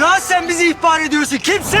Lan sen bizi ihbar ediyorsun? Kimsin?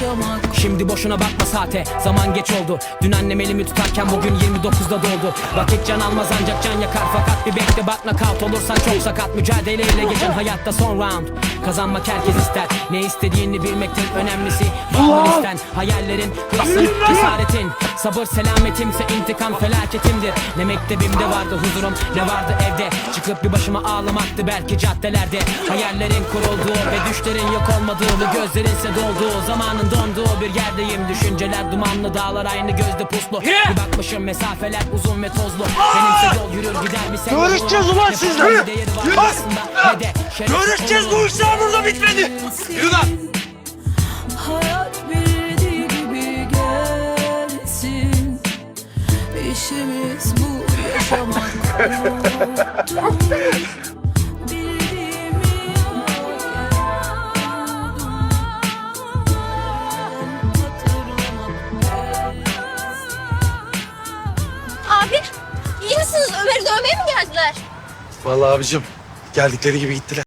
yaşamak. Şimdi boşuna bakma saate Zaman geç oldu. Dün annem elimi tutarken bugün 29'da doldu Vakit can almaz ancak can yakar. Fakat bir bekle bak nakavt olursan çok sakat. Mücadeleyle geçen hayatta son round. Kazanmak herkes ister. Ne istediğini bilmektir önemlisi. Listen Hayallerin hırsın cesaretin. Sabır selametimse intikam felaketimdir Ne mektebimde vardı huzurum ne vardı evde. Çıkıp bir başıma ağlamaktı belki caddelerde. Hayallerin kurulduğu ve düşlerin yok olmadığı gözlerinse dolduğu zamanın donduğu bir yerdeyim. Düşünceler dumanlı dağlar aynı gözde puslu. Bir bakmışım mesafeler uzun ve tozlu. Benimse yol yürür gider bir sen Görüşeceğiz ulan sizle. Şeref. Görüşeceğiz bu işler burada bitmedi. Yürü lan. Hayat bildiği gibi gelsin. İşimiz bu yaşamak Geldiler? Vallahi abicim geldikleri gibi gittiler.